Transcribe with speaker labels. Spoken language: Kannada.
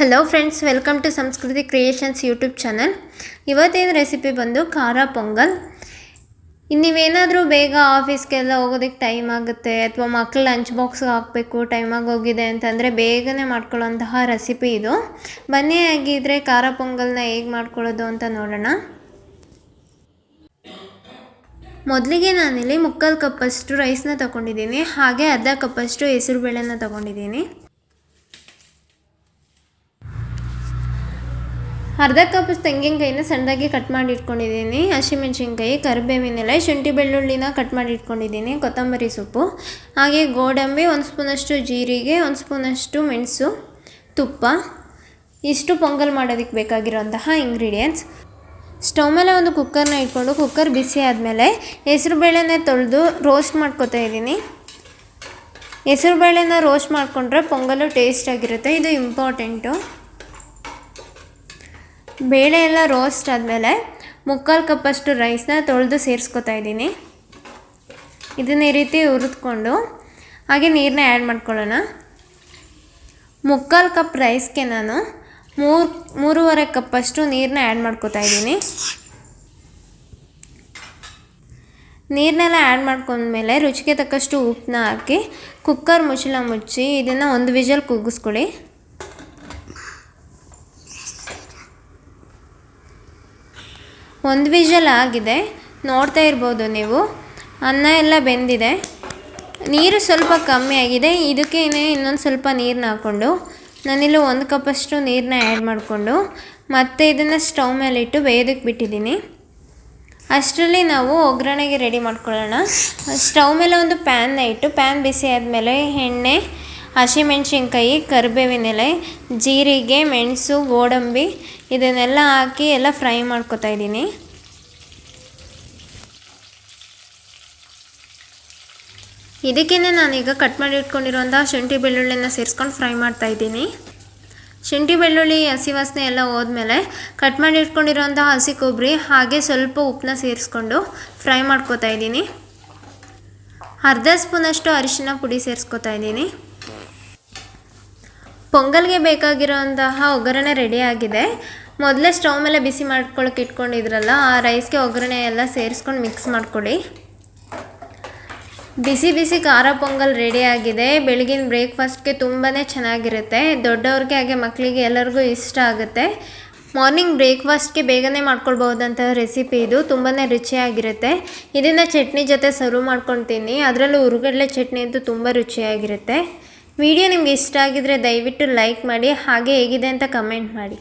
Speaker 1: Hello friends welcome to Sanskriti creations YouTube channel ಇವತ್ತೇನು ರೆಸಿಪಿ ಬಂದು ಖಾರ ಪೊಂಗಲ್. ಇನ್ನು ನೀವೇನಾದರೂ ಬೇಗ ಆಫೀಸ್ಗೆಲ್ಲ ಹೋಗೋದಕ್ಕೆ ಟೈಮ್ ಆಗುತ್ತೆ, ಅಥವಾ ಮಕ್ಕಳು ಲಂಚ್ ಬಾಕ್ಸ್ಗೆ ಹಾಕಬೇಕು ಟೈಮಾಗಿ ಹೋಗಿದೆ ಅಂತಂದರೆ ಬೇಗನೆ ಮಾಡ್ಕೊಳ್ಳೋಂತಹ ರೆಸಿಪಿ ಇದು. ಬನ್ನಿ ಆಗಿದ್ದರೆ ಖಾರ ಪೊಂಗಲ್ನ ಹೇಗೆ ಮಾಡ್ಕೊಳ್ಳೋದು ಅಂತ ನೋಡೋಣ. ಮೊದಲಿಗೆ ನಾನಿಲ್ಲಿ ಮುಕ್ಕಾಲು ಕಪ್ಪಷ್ಟು ರೈಸ್ನ ತೊಗೊಂಡಿದ್ದೀನಿ, ಹಾಗೆ ಅರ್ಧ ಕಪ್ಪಷ್ಟು ಹೆಸರುಬೇಳೆನ ತೊಗೊಂಡಿದ್ದೀನಿ. ಅರ್ಧ ಕಪ್ ತೆಂಗಿನಕಾಯಿನ ಸಣ್ಣದಾಗಿ ಕಟ್ ಮಾಡಿ ಇಟ್ಕೊಂಡಿದ್ದೀನಿ. ಹಸಿಮೆಣ್ಸಿನ್ಕಾಯಿ ಕರಿಬೇವಿನೆಲೆ ಶುಂಠಿ ಬೆಳ್ಳುಳ್ಳಿನ ಕಟ್ ಮಾಡಿ ಇಟ್ಕೊಂಡಿದ್ದೀನಿ. ಕೊತ್ತಂಬರಿ ಸೊಪ್ಪು, ಹಾಗೆ ಗೋಡಂಬಿ ಒಂದು ಸ್ಪೂನಷ್ಟು ಜೀರಿಗೆ, ಒಂದು ಸ್ಪೂನಷ್ಟು ಮೆಣಸು, ತುಪ್ಪ. ಇಷ್ಟು ಪೊಂಗಲ್ ಮಾಡೋದಕ್ಕೆ ಬೇಕಾಗಿರೋಂತಹ ಇಂಗ್ರೀಡಿಯೆಂಟ್ಸ್ ಸ್ಟವ್ ಮೇಲೆ ಒಂದು ಕುಕ್ಕರ್ನ ಇಟ್ಕೊಂಡು ಕುಕ್ಕರ್ ಬಿಸಿ ಆದಮೇಲೆ ಹೆಸರುಬೇಳೆನೇ ತೊಳೆದು ರೋಸ್ಟ್ ಮಾಡ್ಕೋತಾ ಇದ್ದೀನಿ. ಹೆಸರುಬೇಳೆನ ರೋಸ್ಟ್ ಮಾಡಿಕೊಂಡ್ರೆ ಪೊಂಗಲು ಟೇಸ್ಟಾಗಿರುತ್ತೆ ಇದು ಇಂಪಾರ್ಟೆಂಟು ಬೇಳೆ ಎಲ್ಲ ರೋಸ್ಟ್ ಆದಮೇಲೆ ಮುಕ್ಕಾಲು ಕಪ್ಪಷ್ಟು ರೈಸ್ನ ತೊಳೆದು ಸೇರಿಸ್ಕೊತಾ ಇದ್ದೀನಿ. ಇದನ್ನ ಈ ರೀತಿ ಹುರಿದ್ಕೊಂಡು ಹಾಗೆ ನೀರನ್ನ ಆ್ಯಡ್ ಮಾಡ್ಕೊಳ್ಳೋಣ. ಮುಕ್ಕಾಲು ಕಪ್ ರೈಸ್ಗೆ ನಾನು ಮೂರು, ಮೂರುವರೆ ಕಪ್ಪಷ್ಟು ನೀರನ್ನ ಆ್ಯಡ್ ಮಾಡ್ಕೋತಾ ಇದ್ದೀನಿ. ನೀರನ್ನೆಲ್ಲ ಆ್ಯಡ್ ಮಾಡ್ಕೊಂಡ್ಮೇಲೆ ರುಚಿಗೆ ತಕ್ಕಷ್ಟು ಉಪ್ಪನ್ನ ಹಾಕಿ ಕುಕ್ಕರ್ ಮುಚ್ಚಳ ಮುಚ್ಚಿ ಇದನ್ನು ಒಂದು ವಿಜಲ್ ಕೂಗಿಸ್ಕೊಳ್ಳಿ ಒಂದು ವಿಷಲ್ ಆಗಿದೆ. ನೋಡ್ತಾ ಇರ್ಬೋದು ನೀವು. ಅನ್ನ ಎಲ್ಲ ಬೆಂದಿದೆ. ನೀರು ಸ್ವಲ್ಪ ಕಮ್ಮಿ ಆಗಿದೆ. ಇದಕ್ಕೆ ಇನ್ನೊಂದು ಸ್ವಲ್ಪ ನೀರನ್ನ ಹಾಕ್ಕೊಂಡು, ನಾನಿಲ್ಲಿ ಒಂದು ಕಪ್ಪಷ್ಟು ನೀರನ್ನ ಆ್ಯಡ್ ಮಾಡಿಕೊಂಡು, ಮತ್ತೆ ಇದನ್ನು ಸ್ಟವ್ ಮೇಲೆ ಇಟ್ಟು ಬೇಯೋದಕ್ಕೆ ಬಿಟ್ಟಿದ್ದೀನಿ. ಅಷ್ಟರಲ್ಲಿ ನಾವು ಒಗ್ಗರಣೆಗೆ ರೆಡಿ ಮಾಡ್ಕೊಳ್ಳೋಣ. ಸ್ಟವ್ ಮೇಲೆ ಒಂದು ಪ್ಯಾನ್ನ ಇಟ್ಟು, ಪ್ಯಾನ್ ಬಿಸಿ ಆದಮೇಲೆ ಎಣ್ಣೆ ಹಸಿಮೆಣ್ಸಿನ್ಕಾಯಿ ಕರಿಬೇವಿನೆಲೆ ಜೀರಿಗೆ, ಮೆಣಸು, ಗೋಡಂಬಿ ಇದನ್ನೆಲ್ಲ ಹಾಕಿ ಎಲ್ಲ ಫ್ರೈ ಮಾಡ್ಕೊತಾ ಇದ್ದೀನಿ. ಇದಕ್ಕೇನೆ ನಾನೀಗ ಕಟ್ ಮಾಡಿ ಇಟ್ಕೊಂಡಿರುವಂಥ ಶುಂಠಿ ಬೆಳ್ಳುಳ್ಳಿನ ಸೇರಿಸ್ಕೊಂಡು ಫ್ರೈ ಮಾಡ್ತಾ ಇದ್ದೀನಿ. ಶುಂಠಿ ಬೆಳ್ಳುಳ್ಳಿ, ಹಸಿ ವಾಸನೆ ಎಲ್ಲ ಹೋದ್ಮೇಲೆ ಕಟ್ ಮಾಡಿ ಇಟ್ಕೊಂಡಿರುವಂಥ ಹಸಿ ಕೊಬ್ಬರಿ ಹಾಗೆ ಸ್ವಲ್ಪ ಉಪ್ಪನ್ನ ಸೇರಿಸ್ಕೊಂಡು ಫ್ರೈ ಮಾಡ್ಕೊತಾ ಇದ್ದೀನಿ. ಅರ್ಧ ಸ್ಪೂನಷ್ಟು ಅರಿಶಿನ ಪುಡಿ ಸೇರಿಸ್ಕೊತಾ ಇದ್ದೀನಿ. ಪೊಂಗಲ್ಗೆ ಬೇಕಾಗಿರೋಂತಹ ಒಗ್ಗರಣೆ ರೆಡಿ ಆಗಿದೆ. ಮೊದಲೇ ಸ್ಟವ್ ಮೇಲೆ ಬಿಸಿ ಮಾಡ್ಕೊಳಕ್ಕೆ ಇಟ್ಕೊಂಡಿದ್ರಲ್ಲ, ಆ ರೈಸ್ಗೆ ಒಗ್ಗರಣೆ ಎಲ್ಲ ಸೇರಿಸ್ಕೊಂಡು ಮಿಕ್ಸ್ ಮಾಡಿಕೊಡಿ. ಬಿಸಿ ಬಿಸಿ ಖಾರ ಪೊಂಗಲ್ ರೆಡಿ ಆಗಿದೆ. ಬೆಳಗಿನ ಬ್ರೇಕ್ಫಾಸ್ಟ್ಗೆ ತುಂಬಾ ಚೆನ್ನಾಗಿರುತ್ತೆ. ದೊಡ್ಡವ್ರಿಗೆ ಹಾಗೆ ಮಕ್ಕಳಿಗೆ ಎಲ್ಲರಿಗೂ ಇಷ್ಟ ಆಗುತ್ತೆ. ಮಾರ್ನಿಂಗ್ ಬ್ರೇಕ್ಫಾಸ್ಟ್ಗೆ ಬೇಗನೆ ಮಾಡ್ಕೊಳ್ಬಹುದಂತಹ ರೆಸಿಪಿ ಇದು. ತುಂಬಾ ರುಚಿಯಾಗಿರುತ್ತೆ. ಇದನ್ನು ಚಟ್ನಿ ಜೊತೆ ಸರ್ವ್ ಮಾಡ್ಕೊತೀನಿ. ಅದರಲ್ಲೂ ಹುರುಗಡ್ಲೆ ಚಟ್ನಿ ಅಂತೂ ತುಂಬ ರುಚಿಯಾಗಿರುತ್ತೆ. ವಿಡಿಯೋ ನಿಮಗೆ ಇಷ್ಟ ಆಗಿದ್ರೆ ದಯವಿಟ್ಟು ಲೈಕ್ ಮಾಡಿ ಹಾಗೆ ಹೇಗಿದೆ ಅಂತ ಕಮೆಂಟ್ ಮಾಡಿ.